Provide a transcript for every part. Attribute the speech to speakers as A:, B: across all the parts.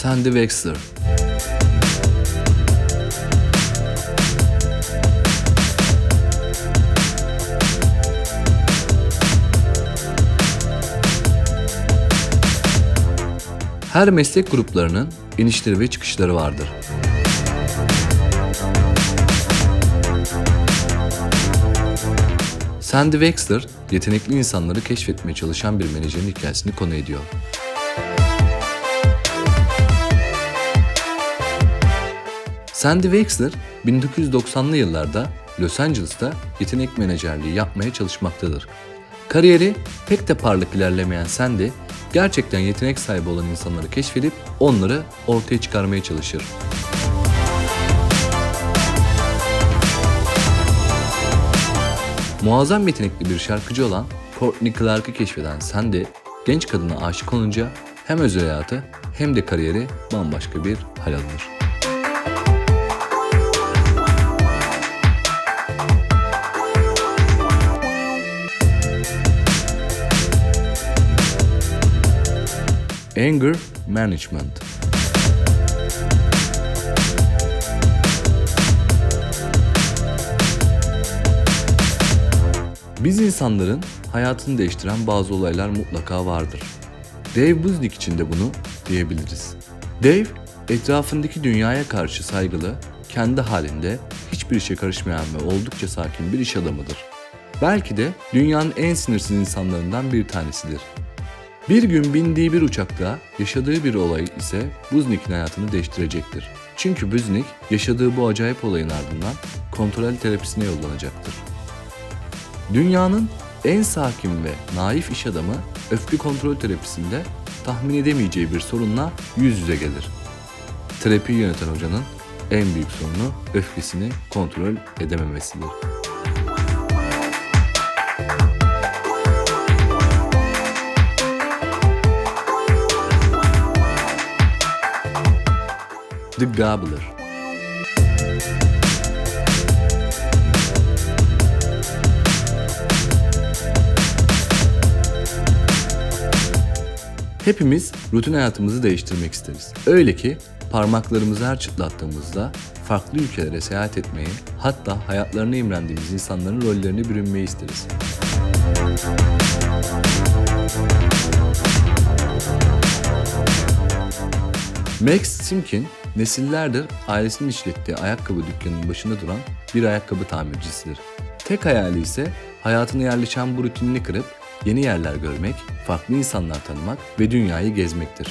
A: Sandy Wexler Her meslek gruplarının inişleri ve çıkışları vardır. Sandy Wexler, yetenekli insanları keşfetmeye çalışan bir menajerin hikayesini konu ediyor. Sandy Wexler, 1990'lı yıllarda Los Angeles'ta yetenek menajerliği yapmaya çalışmaktadır. Kariyeri pek de parlak ilerlemeyen Sandy, gerçekten yetenek sahibi olan insanları keşfedip onları ortaya çıkarmaya çalışır. Muazzam yetenekli bir şarkıcı olan Courtney Clark'ı keşfeden Sandy, genç kadına aşık olunca hem özel hayatı hem de kariyeri bambaşka bir hal alır. Anger Management Biz insanların hayatını değiştiren bazı olaylar mutlaka vardır. Dave Buznik için de bunu diyebiliriz. Dave, etrafındaki dünyaya karşı saygılı, kendi halinde, hiçbir işe karışmayan ve oldukça sakin bir iş adamıdır. Belki de dünyanın en sinirsiz insanlarından bir tanesidir. Bir gün bindiği bir uçakta yaşadığı bir olay ise Buznik'in hayatını değiştirecektir. Çünkü Buznik yaşadığı bu acayip olayın ardından kontrol terapisine yollanacaktır. Dünyanın en sakin ve naif iş adamı öfke kontrol terapisinde tahmin edemeyeceği bir sorunla yüz yüze gelir. Terapiyi yöneten hocanın en büyük sorunu öfkesini kontrol edememesidir. The Gobbler Hepimiz rutin hayatımızı değiştirmek isteriz. Öyle ki parmaklarımızı her çıtlattığımızda farklı ülkelere seyahat etmeyi, hatta hayatlarına imrendiğimiz insanların rollerine bürünmeyi isteriz. Max Simkin, nesillerdir ailesinin işlettiği ayakkabı dükkanının başında duran bir ayakkabı tamircisidir. Tek hayali ise hayatına yerleşen bu rutinini kırıp yeni yerler görmek, farklı insanlar tanımak ve dünyayı gezmektir.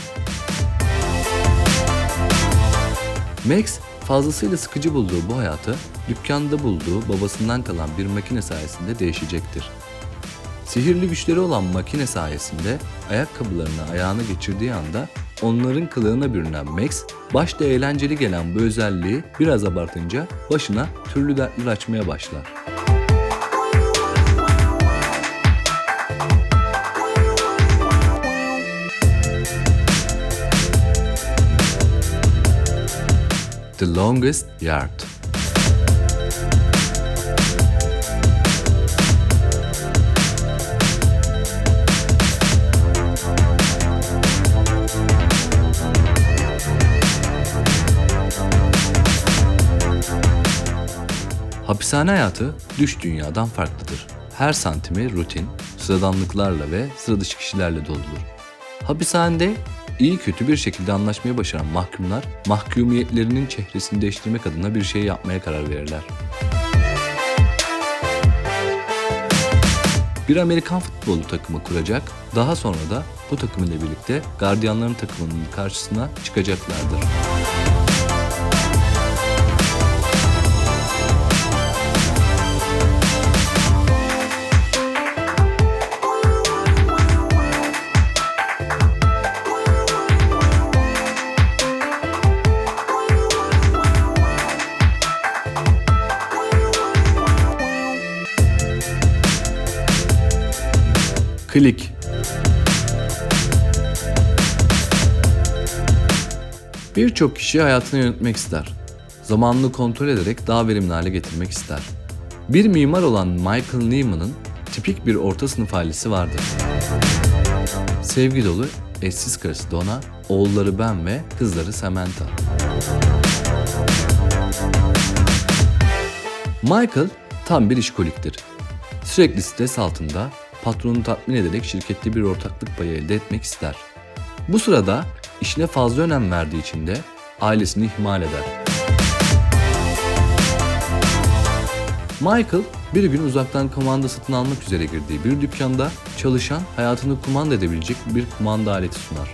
A: Max fazlasıyla sıkıcı bulduğu bu hayatı dükkanda bulduğu babasından kalan bir makine sayesinde değişecektir. Sihirli güçleri olan makine sayesinde ayakkabılarını ayağına geçirdiği anda onların kılığına bürünen Max, başta eğlenceli gelen bu özelliği biraz abartınca başına türlü dertler açmaya başlar. The Longest Yard Hapishane hayatı düş dünyadan farklıdır. Her santimi rutin, sıradanlıklarla ve sıra dışı kişilerle doludur. Hapishanede iyi kötü bir şekilde anlaşmaya başaran mahkumlar, mahkumiyetlerinin çehresini değiştirmek adına bir şey yapmaya karar verirler. Bir Amerikan futbolu takımı kuracak, daha sonra da bu takım ile birlikte gardiyanların takımının karşısına çıkacaklardır. Klik Birçok kişi hayatını yönetmek ister. Zamanını kontrol ederek daha verimli hale getirmek ister. Bir mimar olan Michael Neiman'ın tipik bir orta sınıf ailesi vardır. Sevgi dolu, eşsiz karısı Donna oğulları Ben ve kızları Samantha. Michael tam bir işkoliktir. Sürekli stres altında patronu tatmin ederek şirkette bir ortaklık payı elde etmek ister. Bu sırada işine fazla önem verdiği için de ailesini ihmal eder. Michael bir gün uzaktan kumanda satın almak üzere girdiği bir dükkanda çalışan hayatını kumanda edebilecek bir kumanda aleti sunar.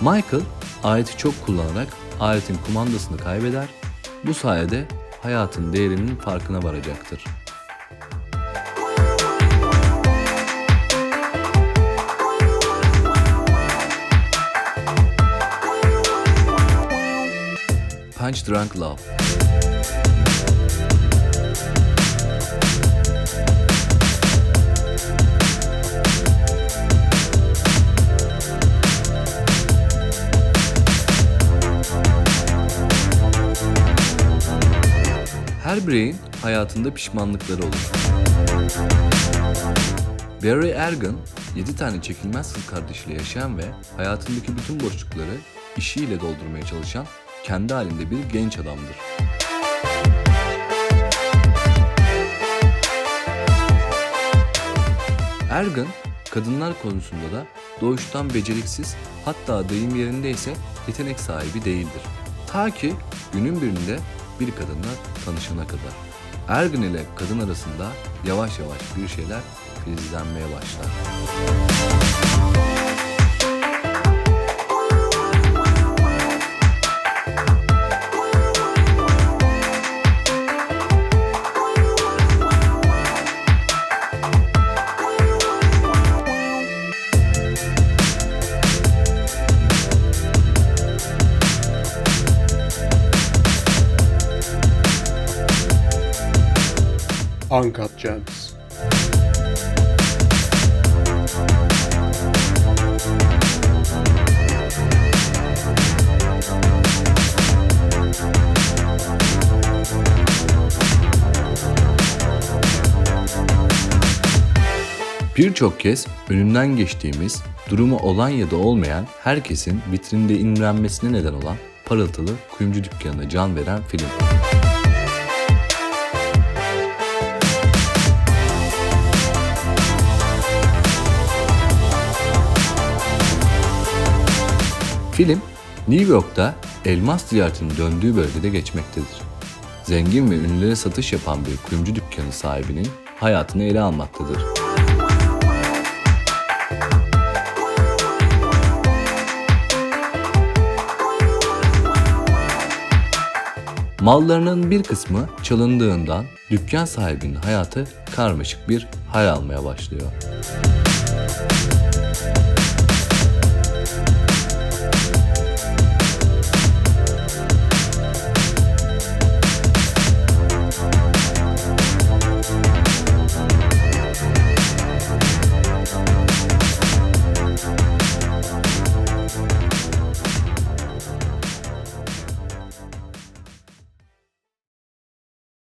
A: Michael aleti çok kullanarak aletin kumandasını kaybeder. Bu sayede hayatın değerinin farkına varacaktır. Punch Drunk Love Her bireyin hayatında pişmanlıkları olur. Barry Ergen, 7 tane çekilmez kız kardeşiyle yaşayan ve hayatındaki bütün boşlukları işiyle doldurmaya çalışan kendi halinde bir genç adamdır. Ergen, kadınlar konusunda da doğuştan beceriksiz hatta deyim yerindeyse yetenek sahibi değildir. Ta ki günün birinde bir kadınla tanışana kadar. Ergen ile kadın arasında yavaş yavaş bir şeyler filizlenmeye başlar.
B: Uncut Gems.
A: Birçok kez önünden geçtiğimiz, durumu olan ya da olmayan herkesin vitrinde imrenmesine neden olan parıltılı kuyumcu dükkanına can veren film. Film, New York'ta elmas ticaretinin döndüğü bölgede geçmektedir. Zengin ve ünlülere satış yapan bir kuyumcu dükkanı sahibinin hayatını ele almaktadır. Mallarının bir kısmı çalındığından dükkan sahibinin hayatı karmaşık bir hal almaya başlıyor.